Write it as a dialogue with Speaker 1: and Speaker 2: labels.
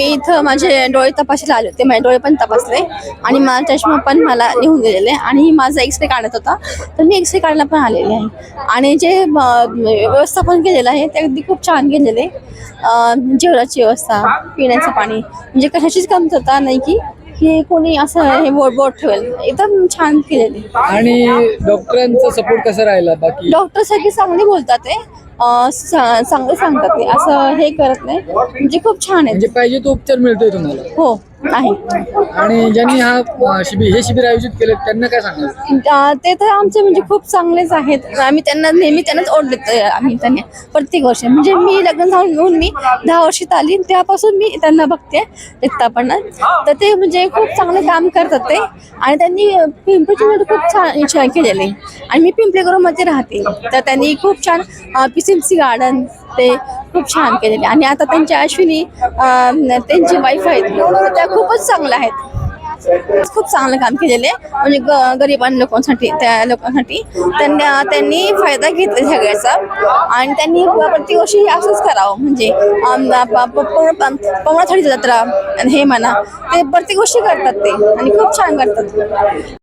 Speaker 1: मी इथं माझे डोळे तपासायला आले होते. माझे डोळे पण तपासले. आणि माझा चष्मा पण मला लिहून दिलेले. आणि माझा एक्सरे काढत होता. तर मी एक्सरे काढायला पण आलेले आहे. आणि जे व्यवस्थापन केलेलं आहे ते अगदी खूप छान केलेले जेवणाची व्यवस्था पिण्याचं पाणी. म्हणजे कशाचीच कमतरता नाही की की कोणी असं हे बोट बोट ठेवेल. एकदम छान केलेले.
Speaker 2: आणि डॉक्टरांचा सपोर्ट कसा राहिला? बाकी
Speaker 1: डॉक्टर सगळे चांगले बोलतात ते सा- चांगलं सांगतात ते. असं हे करत नाही. म्हणजे खूप छान आहे.
Speaker 2: म्हणजे पाहिजे तो उपचार मिळतोय तुम्हाला.
Speaker 1: हो. आहे
Speaker 2: आणि ज्यांनी हा शिबिर हे शिबिर आयोजित केले त्यांना काय सांगाल
Speaker 1: अं, ते तर आमचे म्हणजे खूप चांगलेच आहेत. आम्ही त्यांना नेहमी त्यांनाच ओढ देतो आम्ही त्यांना प्रत्येक वर्षी. म्हणजे मी लग्न येऊन मी दहा वर्षात आली तेव्हापासून मी त्यांना बघते पण तर ते म्हणजे खूप चांगलं काम करतात ते. आणि त्यांनी पिंपरी चिंचवड खूप छान छान केलेले आणि मी पिंपळेकरमध्ये राहते. तर त्यांनी खूप छान P C M C garden ते खूप छान केलेले. आणि आता त्यांच्या अश्विनी त्यांची वाईफ आहेत. त्या खूपच चांगल्या आहेत. खूप चांगलं काम केलेले. म्हणजे ग गरिबां लोकांसाठी त्या लोकांसाठी. त्यांना त्यांनी फायदा घेतला सगळ्याचा. आणि त्यांनी प्रत्येक वर्षी असंच करावं. म्हणजे पवनाथडी जत्रा आणि हे म्हणा ते प्रत्येक गोष्टी करतात ते. आणि खूप छान करतात.